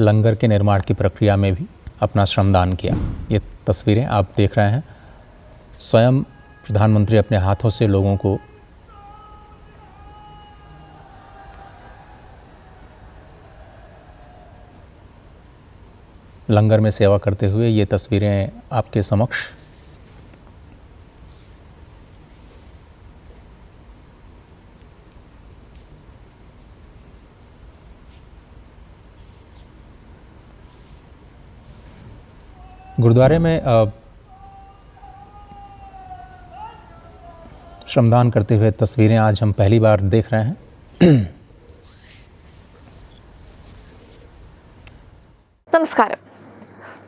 लंगर के निर्माण की प्रक्रिया में भी अपना श्रमदान किया। ये तस्वीरें आप देख रहे हैं। स्वयं प्रधानमंत्री अपने हाथों से लोगों को लंगर में सेवा करते हुए ये तस्वीरें आपके समक्ष गुरुद्वारे में अ, श्रमदान करते हुए तस्वीरें आज हम पहली बार देख रहे हैं നമസ്കാരം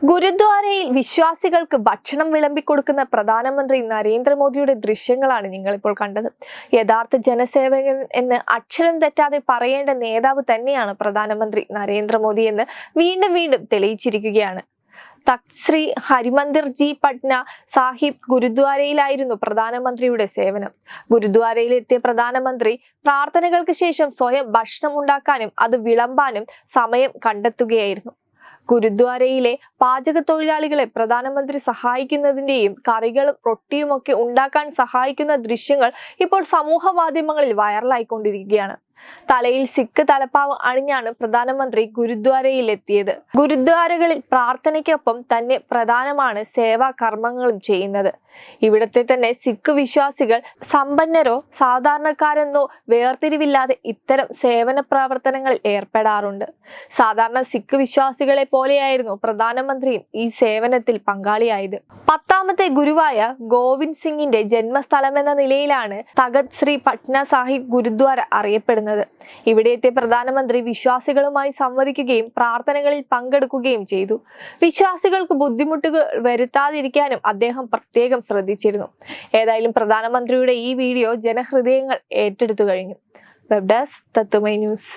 ഗുരുദ്വാരയിൽ വിശ്വാസികൾക്ക് ഭക്ഷണം വിളമ്പിക്കൊടുക്കുന്ന പ്രധാനമന്ത്രി നരേന്ദ്രമോദിയുടെ ദൃശ്യങ്ങളാണ് നിങ്ങളിപ്പോൾ കണ്ടത് യഥാർത്ഥ ജനസേവകൻ എന്ന് അക്ഷരം തെറ്റാതെ പറയേണ്ട നേതാവ് തന്നെയാണ് പ്രധാനമന്ത്രി നരേന്ദ്രമോദി എന്ന് വീണ്ടും വീണ്ടും തെളിയിച്ചിരിക്കുകയാണ് തഖ്ത് ശ്രീ ഹരിമന്ദിർ ജി പട്ന സാഹിബ് ഗുരുദ്വാരയിലായിരുന്നു പ്രധാനമന്ത്രിയുടെ സേവനം. ഗുരുദ്വാരയിലെത്തിയ പ്രധാനമന്ത്രി പ്രാർത്ഥനകൾക്ക് ശേഷം സ്വയം ഭക്ഷണം ഉണ്ടാക്കാനും അത് വിളമ്പാനും സമയം കണ്ടെത്തുകയായിരുന്നു. ഗുരുദ്വാരയിലെ പാചക തൊഴിലാളികളെ പ്രധാനമന്ത്രി സഹായിക്കുന്നതിന്റെയും കറികളും റൊട്ടിയുമൊക്കെ ഉണ്ടാക്കാൻ സഹായിക്കുന്ന ദൃശ്യങ്ങൾ ഇപ്പോൾ സമൂഹ മാധ്യമങ്ങളിൽ വൈറലായിക്കൊണ്ടിരിക്കുകയാണ്. തലയിൽ സിഖ് തലപ്പാവ് അണിഞ്ഞാണ് പ്രധാനമന്ത്രി ഗുരുദ്വാരയിൽ എത്തിയത് ഗുരുദ്വാരകളിൽ പ്രാർത്ഥനയ്ക്കൊപ്പം തന്നെ പ്രധാനമാണ് സേവാ കർമ്മങ്ങളും ചെയ്യുന്നത്. ഇവിടത്തെ തന്നെ സിഖ് വിശ്വാസികൾ സമ്പന്നരോ സാധാരണക്കാരെന്നോ വേർതിരിവില്ലാതെ ഇത്തരം സേവന പ്രവർത്തനങ്ങളിൽ ഏർപ്പെടാറുണ്ട്. സാധാരണ സിഖ് വിശ്വാസികളെ പോലെയായിരുന്നു പ്രധാനമന്ത്രിയും ഈ സേവനത്തിൽ പങ്കാളിയായത്. പത്താമത്തെ ഗുരുവായ ഗോവിന്ദ് സിംഗിന്റെ ജന്മസ്ഥലമെന്ന നിലയിലാണ് തഗത് ശ്രീ പട്ന സാഹിബ് ഗുരുദ്വാര അറിയപ്പെടുന്നത്. ഇവിടെ എത്തിയ പ്രധാനമന്ത്രി വിശ്വാസികളുമായി സംവദിക്കുകയും പ്രാർത്ഥനകളിൽ പങ്കെടുക്കുകയും ചെയ്തു. വിശ്വാസികൾക്ക് ബുദ്ധിമുട്ടുകൾ വരുത്താതിരിക്കാനും അദ്ദേഹം പ്രത്യേകം ശ്രദ്ധിച്ചിരുന്നു. ഏതായാലും പ്രധാനമന്ത്രിയുടെ ഈ വീഡിയോ ജനഹൃദയങ്ങൾ ഏറ്റെടുത്തു കഴിഞ്ഞു. വെബ് ഡെസ്ക് തത്തുമൈ ന്യൂസ്